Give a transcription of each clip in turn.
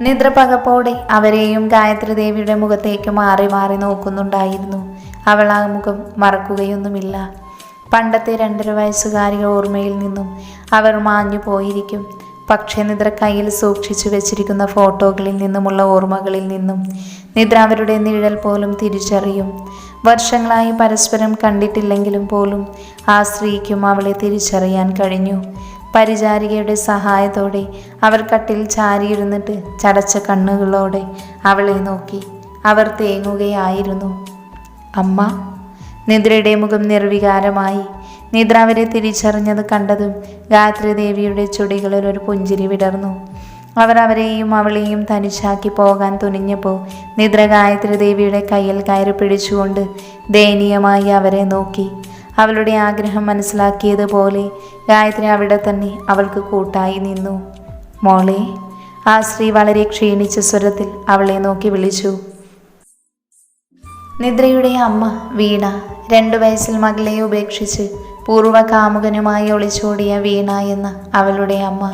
നിദ്രപകപ്പോടെ അവരെയും ഗായത്രി ദേവിയുടെ മുഖത്തേക്ക് മാറി മാറി നോക്കുന്നുണ്ടായിരുന്നു. അവൾ ആ മുഖം മറക്കുകയൊന്നുമില്ല. പണ്ടത്തെ രണ്ടര വയസ്സുകാരിക ഓർമ്മയിൽ നിന്നും അവർ മാഞ്ഞു പോയിരിക്കും. പക്ഷേ നിദ്ര കയ്യിൽ സൂക്ഷിച്ചു വെച്ചിരിക്കുന്ന ഫോട്ടോകളിൽ നിന്നുമുള്ള ഓർമ്മകളിൽ നിന്നും നിദ്ര അവരുടെ നിഴൽ പോലും തിരിച്ചറിയും. വർഷങ്ങളായി പരസ്പരം കണ്ടിട്ടില്ലെങ്കിലും പോലും ആ സ്ത്രീക്കും അവളെ തിരിച്ചറിയാൻ കഴിഞ്ഞു. പരിചാരികയുടെ സഹായത്തോടെ അവർ കട്ടിൽ ചാരിയിരുന്നിട്ട് ചടച്ച കണ്ണുകളോടെ അവളെ നോക്കി. അവർ തേങ്ങുകയായിരുന്നു. അമ്മ നിദ്രയുടെ മുഖം നിർവികാരമായി. നിദ്ര അവരെ തിരിച്ചറിഞ്ഞത് കണ്ടതും ഗായത്രി ദേവിയുടെ ചുടികളിൽ ഒരു പുഞ്ചിരി വിടർന്നു. അവർ അവരെയും അവളെയും തനിച്ചാക്കി പോകാൻ തുനിഞ്ഞപ്പോൾ നിദ്ര ഗായത്രി ദേവിയുടെ കയ്യിൽ കയറി പിടിച്ചുകൊണ്ട് ദയനീയമായി അവരെ നോക്കി. അവളുടെ ആഗ്രഹം മനസ്സിലാക്കിയതുപോലെ ഗായത്രി അവിടെ തന്നെ അവൾക്ക് കൂട്ടായി നിന്നു. മോളെ ആ സ്ത്രീ വളരെ ക്ഷീണിച്ച സ്വരത്തിൽ അവളെ നോക്കി വിളിച്ചു. നിദ്രയുടെ അമ്മ വീണ രണ്ടു വയസ്സിൽ മകളെ ഉപേക്ഷിച്ച് പൂർവ കാമുകനുമായി ഒളിച്ചോടിയ വീണ എന്ന അവളുടെ അമ്മ.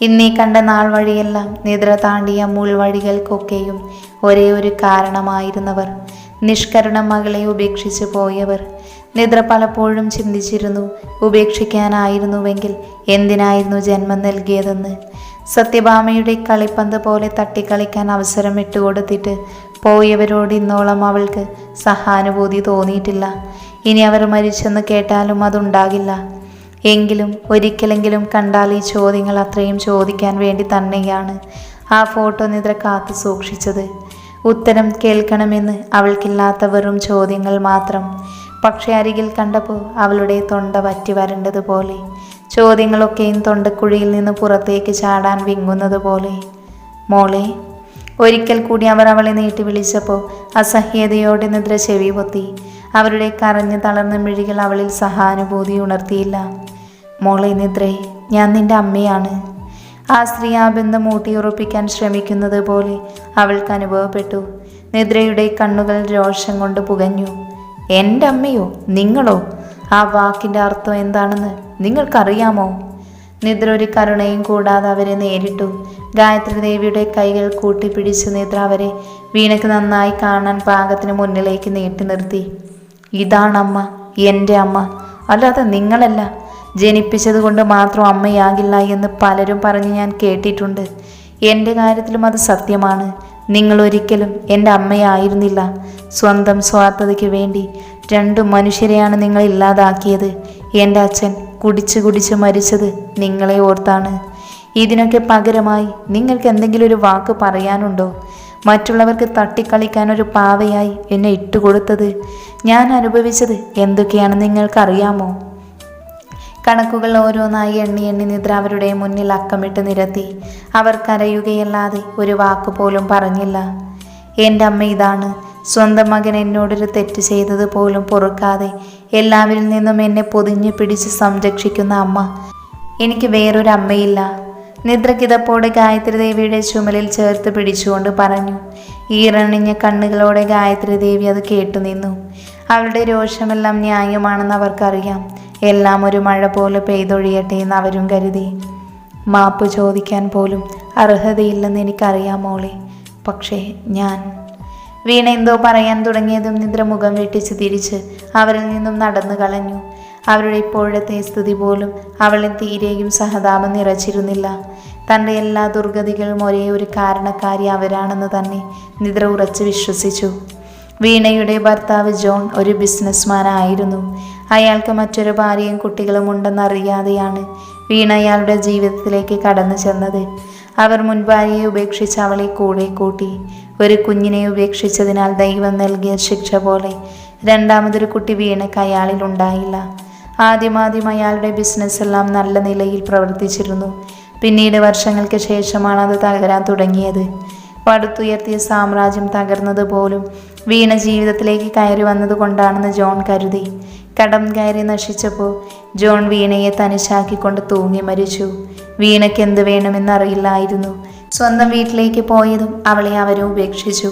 ഇന്നീ കണ്ട നാൾ വഴിയെല്ലാം നിദ്ര താണ്ടിയ മുൾവഴികൾക്കൊക്കെയും ഒരേ ഒരു കാരണമായിരുന്നവർ. നിഷ്കരണ മകളെ ഉപേക്ഷിച്ച് പോയവർ. നിദ്ര പലപ്പോഴും ചിന്തിച്ചിരുന്നു ഉപേക്ഷിക്കാനായിരുന്നുവെങ്കിൽ എന്തിനായിരുന്നു ജന്മം നൽകിയതെന്ന്. സത്യഭാമയുടെ കളിപ്പന്ത് പോലെ തട്ടിക്കളിക്കാൻ അവസരം ഇട്ടുകൊടുത്തിട്ട് പോയവരോട് ഇന്നോളം അവൾക്ക് സഹാനുഭൂതി തോന്നിയിട്ടില്ല. ഇനി അവർ മരിച്ചെന്ന് കേട്ടാലും അതുണ്ടാകില്ല. എങ്കിലും ഒരിക്കലെങ്കിലും കണ്ടാൽ ഈ ചോദ്യങ്ങൾ അത്രയും ചോദിക്കാൻ വേണ്ടി തന്നെയാണ് ആ ഫോട്ടോ നിദ്ര കാത്തു സൂക്ഷിച്ചത്. ഉത്തരം കേൾക്കണമെന്ന് അവൾക്കില്ലാത്ത വെറും ചോദ്യങ്ങൾ മാത്രം പക്ഷെ അരികിൽ കണ്ടപ്പോൾ അവളുടെ തൊണ്ട വറ്റി വരേണ്ടതുപോലെ ചോദ്യങ്ങളൊക്കെയും തൊണ്ടക്കുഴിയിൽ നിന്ന് പുറത്തേക്ക് ചാടാൻ വിങ്ങുന്നത് പോലെ മോളെ ഒരിക്കൽ കൂടി അവർ അവളെ നീട്ടി വിളിച്ചപ്പോൾ അസഹ്യതയോടെ നിദ്ര ചെവി പൊത്തി. അവരുടെ കരഞ്ഞു തളർന്ന മിഴികൾ അവളിൽ സഹാനുഭൂതി ഉണർത്തിയില്ല. മോളെ നിദ്രേ ഞാൻ നിന്റെ അമ്മയാണ്. ആ സ്ത്രീ ആ ബന്ധം ഊട്ടിയുറപ്പിക്കാൻ ശ്രമിക്കുന്നത് പോലെ അവൾക്ക് അനുഭവപ്പെട്ടു. നിദ്രയുടെ കണ്ണുകൾ രോഷം കൊണ്ട് പുകഞ്ഞു. എന്റെ അമ്മയോ നിങ്ങളോ? ആ വാക്കിന്റെ അർത്ഥം എന്താണെന്ന് നിങ്ങൾക്കറിയാമോ? നിദ്ര ഒരു കരുണയും കൂടാതെ അവരെ നേരിട്ടു. ഗായത്രി ദേവിയുടെ കൈകൾ കൂട്ടിപ്പിടിച്ച് നിദ്ര അവരെ വീണയ്ക്ക് നന്നായി കാണാൻ പാകത്തിന് മുന്നിലേക്ക് നീട്ടി നിർത്തി. ഇതാണമ്മ എന്റെ അമ്മ. അല്ലാതെ നിങ്ങളല്ല. ജനിപ്പിച്ചത് കൊണ്ട് മാത്രം അമ്മയാകില്ല എന്ന് പലരും പറഞ്ഞ് ഞാൻ കേട്ടിട്ടുണ്ട്. എന്റെ കാര്യത്തിലും അത് സത്യമാണ്. നിങ്ങൾ ഒരിക്കലും എന്റെ അമ്മയായിരുന്നില്ല. സ്വന്തം സ്വാർത്ഥതയ്ക്ക് വേണ്ടി രണ്ട് മനുഷ്യരെയാണ് നിങ്ങൾ ഇല്ലാതാക്കിയത്. എന്റെ അച്ഛൻ കുടിച്ച് കുടിച്ച് മരിച്ചത് നിങ്ങളെ ഓർത്താണ്. ഇതിനൊക്കെ പകരമായി നിങ്ങൾക്ക് എന്തെങ്കിലും ഒരു വാക്ക് പറയാനുണ്ടോ? മറ്റുള്ളവർക്ക് തട്ടിക്കളിക്കാൻ ഒരു പാവയായി എന്നെ ഇട്ടുകൊടുത്തത്. ഞാൻ അനുഭവിച്ചത് എന്തൊക്കെയാണെന്ന് നിങ്ങൾക്കറിയാമോ? കണക്കുകൾ ഓരോന്നായി എണ്ണി എണ്ണി നിദ്ര അവരുടെ മുന്നിൽ അക്കമിട്ട് നിരത്തി. അവർ കരയുകയല്ലാതെ ഒരു വാക്ക് പോലും പറഞ്ഞില്ല. എന്റെ അമ്മ ഇതാണ്. സ്വന്തം മകൻ എന്നോടൊരു തെറ്റ് ചെയ്തത് പോലും പൊറുക്കാതെ എല്ലാവരിൽ നിന്നും എന്നെ പൊതിഞ്ഞു പിടിച്ച് സംരക്ഷിക്കുന്ന അമ്മ. എനിക്ക് വേറൊരു അമ്മയില്ല. നിദ്രകിതപ്പോടെ ഗായത്രി ദേവിയുടെ ചുമലിൽ ചേർത്ത് പിടിച്ചുകൊണ്ട് പറഞ്ഞു. ഈറണിഞ്ഞ കണ്ണുകളോടെ ഗായത്രി ദേവി അത് കേട്ടു നിന്നു. അവളുടെ രോഷമെല്ലാം ന്യായമാണെന്ന് അവർക്കറിയാം. എല്ലാം ഒരു മഴ പോലെ പെയ്തൊഴിയട്ടെ എന്ന് അവരും കരുതി. മാപ്പ് ചോദിക്കാൻ പോലും അർഹതയില്ലെന്ന് എനിക്കറിയാം മോളെ. പക്ഷേ ഞാൻ വീണ എന്തോ പറയാൻ തുടങ്ങിയതും നിദ്ര മുഖം വെട്ടിച്ച് തിരിച്ച് അവരിൽ നിന്നും നടന്നു കളഞ്ഞു. അവരുടെ ഇപ്പോഴത്തെ സ്ഥിതി പോലും അവളെ തീരെയും സഹതാപം നിറച്ചിരുന്നില്ല. തന്റെ എല്ലാ ദുർഗതികളും ഒരേ ഒരു കാരണക്കാരി അവരാണെന്ന് തന്നെ നിദ്ര ഉറച്ച് വിശ്വസിച്ചു. വീണയുടെ ഭർത്താവ് ജോൺ ഒരു ബിസിനസ്മാൻ ആയിരുന്നു അയാൾക്ക് മറ്റൊരു ഭാര്യയും കുട്ടികളും ഉണ്ടെന്നറിയാതെയാണ് വീണ അയാളുടെ ജീവിതത്തിലേക്ക് കടന്നു ചെന്നത്. അവർ മുൻഭാര്യയെ ഉപേക്ഷിച്ച് അവളെ കൂടെ കൂട്ടി. ഒരു കുഞ്ഞിനെ ഉപേക്ഷിച്ചതിനാൽ ദൈവം നൽകിയ ശിക്ഷ പോലെ രണ്ടാമതൊരു കുട്ടി വീണയ്ക്ക് അയാളിൽ ഉണ്ടായില്ല. ആദ്യമാദ്യം അയാളുടെ ബിസിനസ് എല്ലാം നല്ല നിലയിൽ പ്രവർത്തിച്ചിരുന്നു. പിന്നീട് വർഷങ്ങൾക്ക് ശേഷമാണ് അത് തകരാൻ തുടങ്ങിയത്. പടുത്തുയർത്തിയ സാമ്രാജ്യം തകർന്നത് പോലും വീണ ജീവിതത്തിലേക്ക് കയറി വന്നത് കൊണ്ടാണെന്ന് ജോൺ കരുതി. കടം കയറി നശിച്ചപ്പോൾ ജോൺ വീണയെ തനിശാക്കിക്കൊണ്ട് തൂങ്ങി മരിച്ചു. വീണയ്ക്ക് എന്ത് വേണമെന്നറിയില്ലായിരുന്നു. സ്വന്തം വീട്ടിലേക്ക് പോയതും അവളെ അവരെ ഉപേക്ഷിച്ചു.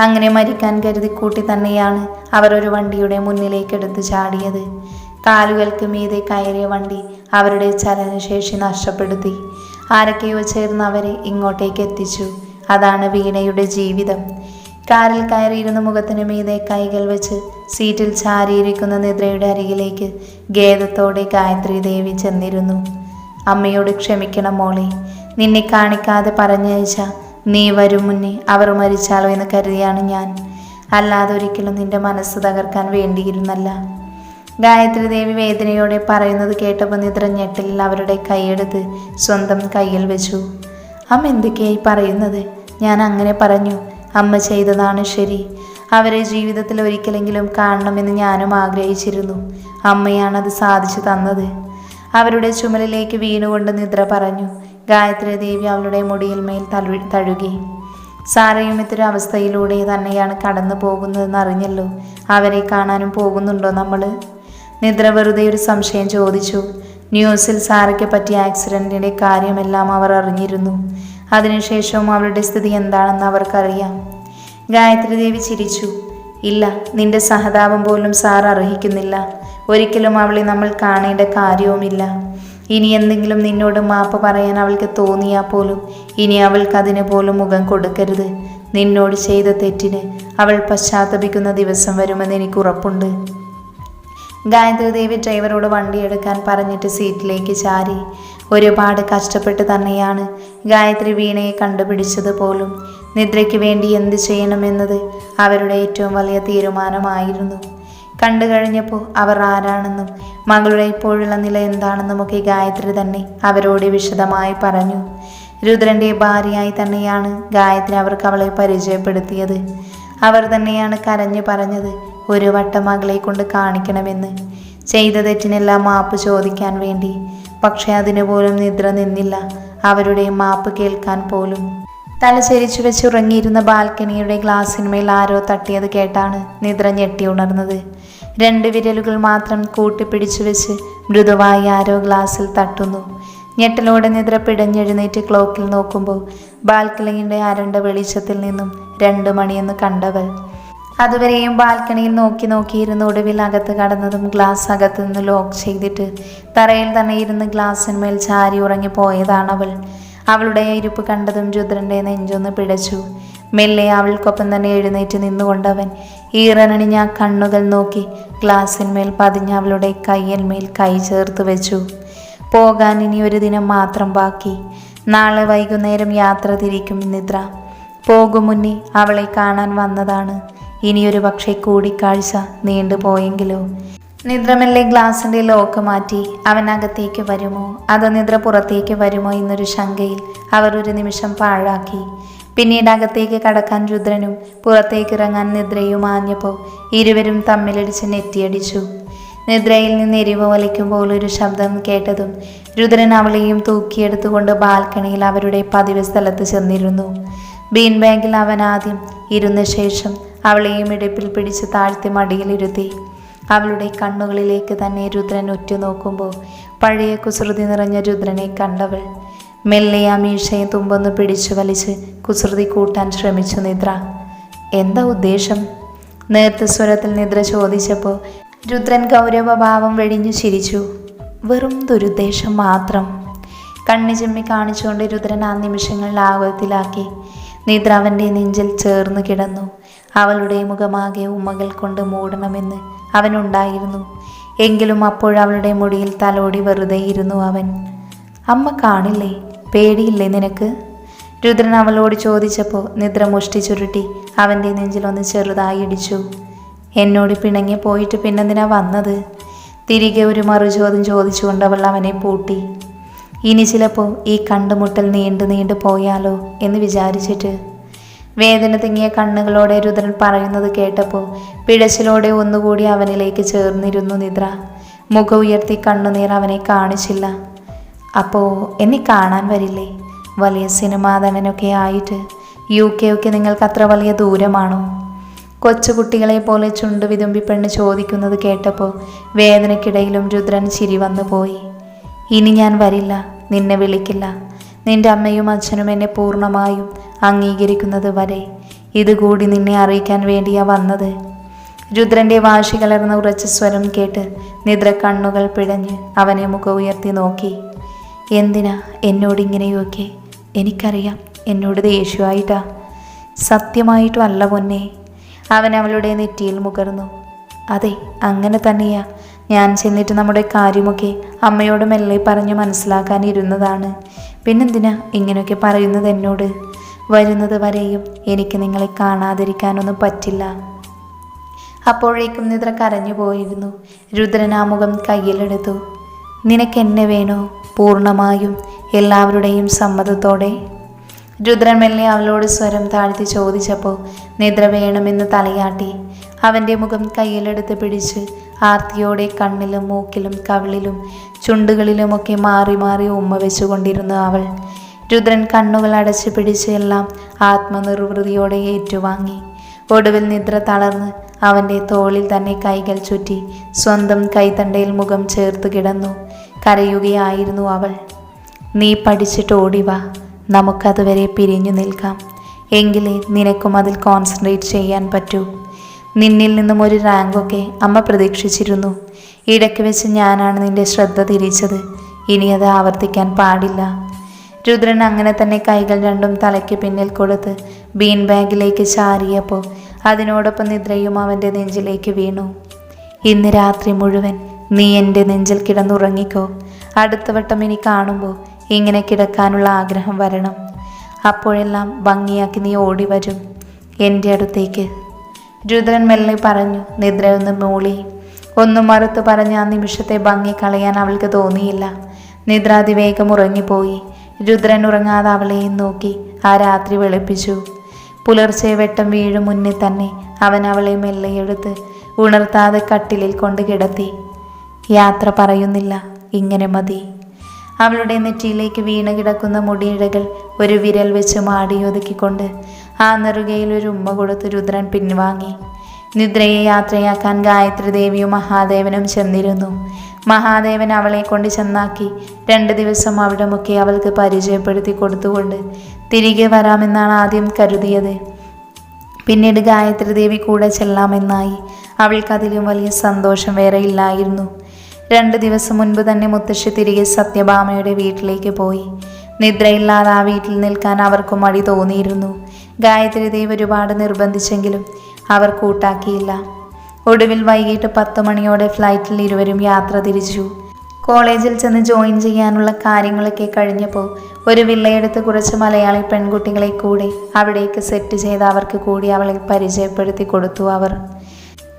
അങ്ങനെ മരിക്കാൻ കരുതി കൂട്ടി തന്നെയാണ് അവർ ഒരു വണ്ടിയുടെ മുന്നിലേക്ക് എടുത്ത് ചാടിയത്. കാലുകൾക്ക് മീതെ കയറിയ വണ്ടി അവരുടെ ചലനശേഷി നഷ്ടപ്പെടുത്തി. ആരൊക്കെയോ ചേർന്ന് അവരെ ഇങ്ങോട്ടേക്ക് എത്തിച്ചു. അതാണ് വീണയുടെ ജീവിതം. കാറിൽ കയറിയിരുന്ന മുഖത്തിന് മീതെ കൈകൾ വെച്ച് സീറ്റിൽ ചാരിയിരിക്കുന്ന നിദ്രയുടെ അരികിലേക്ക് ഖേദത്തോടെ ഗായത്രി ദേവി ചെന്നിരുന്നു. അമ്മയോട് ക്ഷമിക്കണം മോളെ. നിന്നെ കാണിക്കാതെ പറഞ്ഞയച്ച നീ വരും മുന്നേ അവർ മരിച്ചാലോ എന്ന് കരുതിയാണ് ഞാൻ. അല്ലാതെ ഒരിക്കലും നിന്റെ മനസ്സ് തകർക്കാൻ വേണ്ടിയിരുന്നല്ല. ഗായത്രി ദേവി വേദനയോടെ പറയുന്നത് കേട്ടപ്പോൾ നിദ്ര ഞെട്ടലിൽ അവരുടെ കൈയെടുത്ത് സ്വന്തം കയ്യിൽ വെച്ചു. അമ്മ എന്തൊക്കെയായി പറയുന്നത്? ഞാൻ അങ്ങനെ പറഞ്ഞു. അമ്മ ചെയ്തതാണ് ശരി. അവരെ ജീവിതത്തിൽ ഒരിക്കലെങ്കിലും കാണണമെന്ന് ഞാനും ആഗ്രഹിച്ചിരുന്നു. അമ്മയാണ് അത് സാധിച്ചു തന്നത്. അവരുടെ ചുമലിലേക്ക് വീണുകൊണ്ട് നിദ്ര പറഞ്ഞു. ഗായത്രി ദേവി അവളുടെ മുടിയിൽ മേൽ തഴു തഴുകി. സാറയും ഇത്തരം അവസ്ഥയിലൂടെ തന്നെയാണ് കടന്നു പോകുന്നതെന്ന് അറിഞ്ഞല്ലോ. അവരെ കാണാനും പോകുന്നുണ്ടോ നമ്മൾ നിദ്ര വെറുതെ ഒരു സംശയം ചോദിച്ചു. ന്യൂസിൽ സാറയ്ക്ക് പറ്റിയ ആക്സിഡന്റിന്റെ കാര്യമെല്ലാം അവർ അറിഞ്ഞിരുന്നു. അതിനുശേഷവും അവളുടെ സ്ഥിതി എന്താണെന്ന് അവർക്കറിയാം. ഗായത്രി ദേവി ചിരിച്ചു. ഇല്ല നിന്റെ സഹതാപം പോലും സാർ അർഹിക്കുന്നില്ല. ഒരിക്കലും അവളെ നമ്മൾ കാണേണ്ട കാര്യവുമില്ല. ഇനി എന്തെങ്കിലും നിന്നോട് മാപ്പ് പറയാൻ അവൾക്ക് തോന്നിയാൽ പോലും ഇനി അവൾക്ക് അതിന് പോലും മുഖം കൊടുക്കരുത്. നിന്നോട് ചെയ്ത തെറ്റിന് അവൾ പശ്ചാത്തപിക്കുന്ന ദിവസം വരുമെന്ന് എനിക്ക് ഉറപ്പുണ്ട്. ഗായത്രി ദേവി ഡ്രൈവറോട് വണ്ടി എടുക്കാൻ പറഞ്ഞിട്ട് സീറ്റിലേക്ക് ചാരി. ഒരുപാട് കഷ്ടപ്പെട്ട് തന്നെയാണ് ഗായത്രി വീണയെ കണ്ടുപിടിച്ചത് പോലും. നിദ്രയ്ക്ക് വേണ്ടി എന്ത് ചെയ്യണമെന്നത് അവരുടെ ഏറ്റവും വലിയ തീരുമാനമായിരുന്നു. കണ്ടു കഴിഞ്ഞപ്പോൾ അവർ ആരാണെന്നും മകളുടെ ഇപ്പോഴുള്ള നില എന്താണെന്നും ഒക്കെ ഗായത്രി തന്നെ അവരോട് വിശദമായി പറഞ്ഞു. രുദ്രന്റെ ഭാര്യയായി തന്നെയാണ് ഗായത്രി അവർക്ക് അവളെ പരിചയപ്പെടുത്തിയത്. അവർ തന്നെയാണ് കരഞ്ഞു പറഞ്ഞത് ഒരു വട്ടം മകളെ കൊണ്ട് കാണിക്കണമെന്ന്. ചെയ്ത തെറ്റിനെല്ലാം മാപ്പ് ചോദിക്കാൻ വേണ്ടി. പക്ഷേ അതിനുപോലും നിദ്ര നിന്നില്ല. അവരുടെ മാപ്പ് കേൾക്കാൻ പോലും. തലചരിച്ചു വെച്ച് ഉറങ്ങിയിരുന്ന ബാൽക്കണിയുടെ ഗ്ലാസ്സിന്മേൽ ആരോ തട്ടിയത് കേട്ടാണ് നിദ്ര ഞെട്ടി ഉണർന്നത്. രണ്ട് വിരലുകൾ മാത്രം കൂട്ടിപ്പിടിച്ചു വെച്ച് മൃദുവായി ആരോ ഗ്ലാസ്സിൽ തട്ടുന്നു. ഞെട്ടലോടെ നിദ്ര പിടഞ്ഞെഴുന്നേറ്റ് ക്ലോക്കിൽ നോക്കുമ്പോൾ ബാൽക്കണിയുടെ അരണ്ട വെളിച്ചത്തിൽ നിന്നും രണ്ട് മണിയെന്ന് കണ്ടവൾ അതുവരെയും ബാൽക്കണിയിൽ നോക്കി നോക്കിയിരുന്ന് ഒടുവിൽ അകത്ത് കടന്നതും ഗ്ലാസ് അകത്ത് നിന്ന് ലോക്ക് ചെയ്തിട്ട് തറയിൽ തന്നെ ഇരുന്ന് ഗ്ലാസ്സിന്മേൽ ചാരി ഉറങ്ങി അവൾ. അവളുടെ ഇരിപ്പ് കണ്ടതും രുദ്രന്റെ നെഞ്ചൊന്ന് പിടച്ചു. മെല്ലെ അവൾക്കൊപ്പം തന്നെ എഴുന്നേറ്റ് നിന്നുകൊണ്ടവൻ ഈറനണിഞ്ഞ കണ്ണുകൾ നോക്കി ഗ്ലാസ്സിന്മേൽ പതിഞ്ഞ അവളുടെ കയ്യന്മേൽ കൈ ചേർത്ത് വെച്ചു. പോകാൻ ഇനി ഒരു ദിനം മാത്രം ബാക്കി. നാളെ വൈകുന്നേരം യാത്ര തിരിക്കും നിദ്ര. പോകും മുന്നേ അവളെ കാണാൻ വന്നതാണ്. ഇനിയൊരു പക്ഷേ കൂടിക്കാഴ്ച നീണ്ടുപോയെങ്കിലോ നിദ്രമല്ലേ ഗ്ലാസിന്റെ ലോക്ക് മാറ്റി അവനകത്തേക്ക് വരുമോ? അതോ നിദ്ര പുറത്തേക്ക് വരുമോ എന്നൊരു ശങ്കയിൽ അവർ ഒരു നിമിഷം പാഴാക്കി. പിന്നീട് അകത്തേക്ക് കടക്കാൻ രുദ്രനും പുറത്തേക്ക് ഇറങ്ങാൻ നിദ്രയും ആഞ്ഞപ്പോൾ ഇരുവരും തമ്മിലടിച്ച് നെറ്റിയടിച്ചു. നിദ്രയിൽ നിന്ന് എരിവ് വലിക്കുമ്പോൾ ഒരു ശബ്ദം കേട്ടതും രുദ്രൻ അവളെയും തൂക്കിയെടുത്തുകൊണ്ട് ബാൽക്കണിയിൽ അവരുടെ പതിവ് സ്ഥലത്ത് ചെന്നിരുന്നു. ബീൻ ബാഗിൽ അവൻ ആദ്യം ഇരുന്ന ശേഷം അവളെയും ഇടുപ്പിൽ പിടിച്ച് താഴ്ത്തി മടിയിലിരുത്തി. അവളുടെ കണ്ണുകളിലേക്ക് തന്നെ രുദ്രൻ ഉറ്റുനോക്കുമ്പോൾ പഴയ കുസൃതി നിറഞ്ഞ രുദ്രനെ കണ്ടവൾ. മെല്ലെ ആ മീശയും തുമ്പൊന്ന് പിടിച്ചു വലിച്ച് കുസൃതി കൂട്ടാൻ ശ്രമിച്ചു നിദ്ര. എന്താ ഉദ്ദേശം? നേർത്ത സ്വരത്തിൽ നിദ്ര ചോദിച്ചപ്പോൾ രുദ്രൻ ഗൗരവഭാവം വെടിഞ്ഞു ചിരിച്ചു. വെറും ദുരുദ്ദേശം മാത്രം. കണ്ണു ചിമ്മി കാണിച്ചുകൊണ്ട് രുദ്രൻ ആ നിമിഷങ്ങളിൽ ലാഘവത്തിലാക്കി നിദ്ര അവന്റെ നെഞ്ചിൽ ചേർന്ന് കിടന്നു. അവളുടെ മുഖമാകെ ഉമ്മകൾ കൊണ്ട് മൂടണമെന്ന് അവനുണ്ടായിരുന്നു. എങ്കിലും അപ്പോഴവളുടെ മുടിയിൽ തലോടി വെറുതെ ഇരുന്നു അവൻ. അമ്മ കാണില്ലേ? പേടിയില്ലേ നിനക്ക്? രുദ്രൻ അവളോട് ചോദിച്ചപ്പോൾ നിദ്ര മുഷ്ടി ചുരുട്ടി അവന്റെ നെഞ്ചിലൊന്ന് ചെറുതായി ഇടിച്ചു. എന്നോട് പിണങ്ങി പോയിട്ട് പിന്നെന്തിനാ വന്നത്? തിരികെ ഒരു മറുചോദ്യം ചോദിച്ചുകൊണ്ട് അവൾ അവനെ പൂട്ടി. ഇനി ചിലപ്പോൾ ഈ കണ്ടുമുട്ടൽ നീണ്ടു നീണ്ടു പോയാലോ എന്ന് വിചാരിച്ചിട്ട്. വേദന തിങ്ങിയ കണ്ണുകളോടെ രുദ്രൻ പറയുന്നത് കേട്ടപ്പോൾ പിഴച്ചിലോടെ ഒന്നുകൂടി അവനിലേക്ക് ചേർന്നിരുന്നു നിദ്ര. മുഖം ഉയർത്തി കണ്ണുനീർ അവനെ കാണിച്ചില്ല. അപ്പോൾ എന്നെ കാണാൻ വരില്ലേ? വലിയ സിനിമാതനനൊക്കെ ആയിട്ട് യു കെ ഒക്കെ നിങ്ങൾക്ക് അത്ര വലിയ ദൂരമാണോ? കൊച്ചുകുട്ടികളെ പോലെ ചുണ്ടു വിതുമ്പി പെണ്ണ് ചോദിക്കുന്നത് കേട്ടപ്പോൾ വേദനയ്ക്കിടയിലും രുദ്രൻ ചിരി വന്നു പോയി ഇനി ഞാൻ വരില്ല നിന്നെ വിളിക്കില്ല. നിന്റെ അമ്മയും അച്ഛനും എന്നെ പൂർണമായും അംഗീകരിക്കുന്നത് വരെ ഇതുകൂടി നിന്നെ അറിയിക്കാൻ വേണ്ടിയാ വന്നത്. രുദ്രന്റെ വാശി കലർന്ന ഉറച്ച സ്വരം കേട്ട് നിദ്ര കണ്ണുകൾ പിടഞ്ഞ് അവനെ മുഖം ഉയർത്തി നോക്കി. എന്തിനാ എന്നോട് ഇങ്ങനെയൊക്കെ എനിക്കറിയാം എന്നോട് ദേഷ്യമായിട്ടാ. സത്യമായിട്ടും അല്ല പൊന്നെ. അവൻ അവളുടെ നെറ്റിയിൽ മുകർന്നു. അതെ അങ്ങനെ തന്നെയാ. ഞാൻ ചെന്നിട്ട് നമ്മുടെ കാര്യമൊക്കെ അമ്മയോട് മെല്ലെ പറഞ്ഞ് മനസ്സിലാക്കാനിരുന്നതാണ്. പിന്നെന്തിനാ ഇങ്ങനെയൊക്കെ പറയുന്നത് എന്നോട്? വരുന്നത് വരെയും എനിക്ക് നിങ്ങളെ കാണാതിരിക്കാനൊന്നും പറ്റില്ല. അപ്പോഴേക്കും നിദ്ര കരഞ്ഞു പോയിരുന്നു രുദ്രനാമുഖം കയ്യിലെടുത്തു. നിനക്ക് എന്നെ വേണോ പൂർണമായും എല്ലാവരുടെയും സമ്മതത്തോടെ? രുദ്രൻ മെല്ലെ അവളോട് സ്വരം താഴ്ത്തി ചോദിച്ചപ്പോൾ നിദ്ര വേണമെന്ന് തലയാട്ടി. അവന്റെ മുഖം കയ്യിലെടുത്ത് പിടിച്ച് ആർത്തിയോടെ കണ്ണിലും മൂക്കിലും കവിളിലും ചുണ്ടുകളിലുമൊക്കെ മാറി മാറി ഉമ്മ വെച്ചുകൊണ്ടിരുന്നു അവൾ. രുദ്രൻ കണ്ണുകൾ അടച്ചു പിടിച്ച് എല്ലാം ആത്മനിർവൃതിയോടെ ഏറ്റുവാങ്ങി. ഒടുവിൽ നിദ്ര തളർന്ന് അവന്റെ തോളിൽ തന്നെ കൈകൾ ചുറ്റി സ്വന്തം കൈത്തണ്ടയിൽ മുഖം ചേർത്ത് കിടന്നു. കരയുകയായിരുന്നു അവൾ. നീ പഠിച്ചിട്ട് ഓടിവ നമുക്കതുവരെ പിരിഞ്ഞു നിൽക്കാം. എങ്കിലേ നിനക്കും അതിൽ കോൺസെൻട്രേറ്റ് ചെയ്യാൻ പറ്റൂ. നിന്നിൽ നിന്നും ഒരു റാങ്കൊക്കെ അമ്മ പ്രതീക്ഷിച്ചിരുന്നു. ഇടയ്ക്ക് വെച്ച് ഞാനാണ് നിന്റെ ശ്രദ്ധ തിരിച്ചത്. ഇനി അത് ആവർത്തിക്കാൻ പാടില്ല. രുദ്രൻ അങ്ങനെ തന്നെ കൈകൾ രണ്ടും തലയ്ക്ക് പിന്നിൽ കൊടുത്ത് ബീൻ ബാഗിലേക്ക് ചാരിയപ്പോൾ അതിനോടൊപ്പം നിദ്രയും അവന്റെ നെഞ്ചിലേക്ക് വീണു. ഇന്ന് രാത്രി മുഴുവൻ നീ എന്റെ നെഞ്ചിൽ കിടന്നുറങ്ങിക്കോ. അടുത്ത വട്ടം ഇനി കാണുമ്പോൾ ഇങ്ങനെ കിടക്കാനുള്ള ആഗ്രഹം വരണം. അപ്പോഴെല്ലാം ഭംഗിയാക്കി നീ ഓടി വരും എന്റെ അടുത്തേക്ക് രുദ്രൻ മെല്ലെ പറഞ്ഞു നിദ്രയൊന്ന് മൂളി. ഒന്നും മറുത്ത് പറഞ്ഞ ആ നിമിഷത്തെ ഭംഗി കളയാൻ അവൾക്ക് തോന്നിയില്ല. നിദ്ര അതിവേഗം ഉറങ്ങിപ്പോയി. രുദ്രൻ ഉറങ്ങാതെ അവളെയും നോക്കി ആ രാത്രി വെളുപ്പിച്ചു. പുലർച്ചെ വെട്ടം വീഴും മുന്നിൽ തന്നെ അവൻ അവളെ മെല്ലെയെടുത്ത് ഉണർത്താതെ കട്ടിലിൽ കൊണ്ട് കിടത്തി. യാത്ര പറയുന്നില്ല ഇങ്ങനെ മതി. അവളുടെ നെറ്റിയിലേക്ക് വീണ് കിടക്കുന്ന മുടിയിഴകൾ ഒരു വിരൽ വെച്ച് മാടി ഒതുക്കിക്കൊണ്ട് ആ നെറുകയിൽ ഒരു ഉമ്മ കൊടുത്ത് രുദ്രൻ പിൻവാങ്ങി. നിദ്രയെ യാത്രയാക്കാൻ ഗായത്രി ദേവിയും മഹാദേവനും ചെന്നിരുന്നു. മഹാദേവൻ അവളെ കൊണ്ട് ചെന്നാക്കി രണ്ട് ദിവസം അവിടെ മുക്കി അവൾക്ക് പരിചയപ്പെടുത്തി കൊടുത്തുകൊണ്ട് തിരികെ വരാമെന്നാണ് ആദ്യം കരുതിയത്. പിന്നീട് ഗായത്രി ദേവി കൂടെ ചെല്ലാമെന്നായി അവൾക്കതിലും വലിയ സന്തോഷം വേറെ ഇല്ലായിരുന്നു. രണ്ട് ദിവസം മുൻപ് തന്നെ മുത്തശ്ശി തിരികെ സത്യഭാമയുടെ വീട്ടിലേക്ക് പോയി. നിദ്രയില്ലാതെ ആ വീട്ടിൽ നിൽക്കാൻ അവർക്ക് മടി തോന്നിയിരുന്നു. ഗായത്രി ദേവ് ഒരുപാട് നിർബന്ധിച്ചെങ്കിലും അവർ കൂട്ടാക്കിയില്ല. ഒടുവിൽ വൈകിട്ട് പത്ത് മണിയോടെ ഫ്ലൈറ്റിൽ ഇരുവരും യാത്ര തിരിച്ചു. കോളേജിൽ ചെന്ന് ജോയിൻ ചെയ്യാനുള്ള കാര്യങ്ങളൊക്കെ കഴിഞ്ഞപ്പോൾ ഒരു വില്ലയെടുത്ത് കുറച്ച് മലയാളി പെൺകുട്ടികളെ കൂടി അവിടേക്ക് സെറ്റ് ചെയ്ത് അവർക്ക് കൂടി അവളെ പരിചയപ്പെടുത്തി കൊടുത്തു അവർ.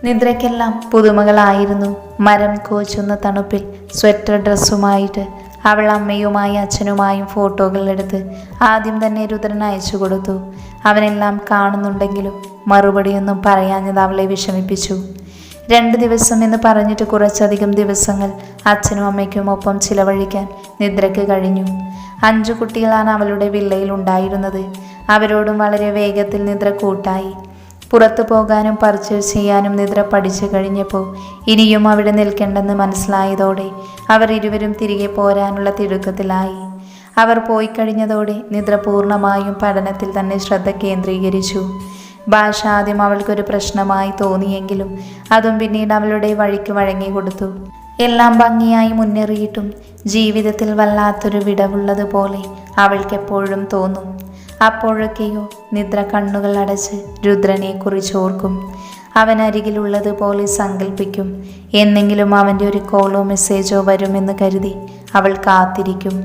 നിദ്രയ്ക്കെല്ലാം പുതുമകളായിരുന്നു. മരം കോച്ചുന്ന തണുപ്പിൽ സ്വെറ്റർ ഡ്രസ്സുമായിട്ട് അവൾ അമ്മയുമായി അച്ഛനുമായും ഫോട്ടോകൾ എടുത്ത് ആദ്യം തന്നെ രുദ്രൻ അയച്ചു കൊടുത്തു. അവനെല്ലാം കാണുന്നുണ്ടെങ്കിലും മറുപടിയൊന്നും പറയാഞ്ഞത് അവളെ വിഷമിപ്പിച്ചു. രണ്ട് ദിവസം എന്ന് പറഞ്ഞിട്ട് കുറച്ചധികം ദിവസങ്ങൾ അച്ഛനും അമ്മയ്ക്കും ഒപ്പം ചിലവഴിക്കാൻ നിദ്രയ്ക്ക് കഴിഞ്ഞു. അഞ്ചു കുട്ടികളാണ് അവളുടെ വില്ലയിൽ ഉണ്ടായിരുന്നത്. അവരോടും വളരെ വേഗത്തിൽ നിദ്ര കൂട്ടായി. പുറത്തു പോകാനും പർച്ചേസ് ചെയ്യാനും നിദ്ര പഠിച്ചു കഴിഞ്ഞപ്പോൾ ഇനിയും അവിടെ നിൽക്കേണ്ടെന്ന് മനസ്സിലായതോടെ അവർ ഇരുവരും തിരികെ പോരാനുള്ള തിടുക്കത്തിലായി. അവർ പോയി കഴിഞ്ഞതോടെ നിദ്ര പൂർണമായും പഠനത്തിൽ തന്നെ ശ്രദ്ധ കേന്ദ്രീകരിച്ചു. ഭാഷ ആദ്യം അവൾക്കൊരു പ്രശ്നമായി തോന്നിയെങ്കിലും അതും പിന്നീട് അവളുടെ വഴിക്ക് വഴങ്ങി കൊടുത്തു. എല്ലാം ഭംഗിയായി മുന്നേറിയിട്ടും ജീവിതത്തിൽ വല്ലാത്തൊരു വിടവുള്ളതുപോലെ അവൾക്കെപ്പോഴും തോന്നും. അപ്പോഴൊക്കെയോ നിദ്ര കണ്ണുകൾ അടച്ച് രുദ്രനെ കുറിച്ചോർക്കും അവൻ അരികിലുള്ളതുപോലെ സങ്കല്പിക്കും എന്നെങ്കിലും അവന്റെ ഒരു കോളോ മെസ്സേജോ വരുമെന്ന് കരുതി അവൾ കാത്തിരിക്കും.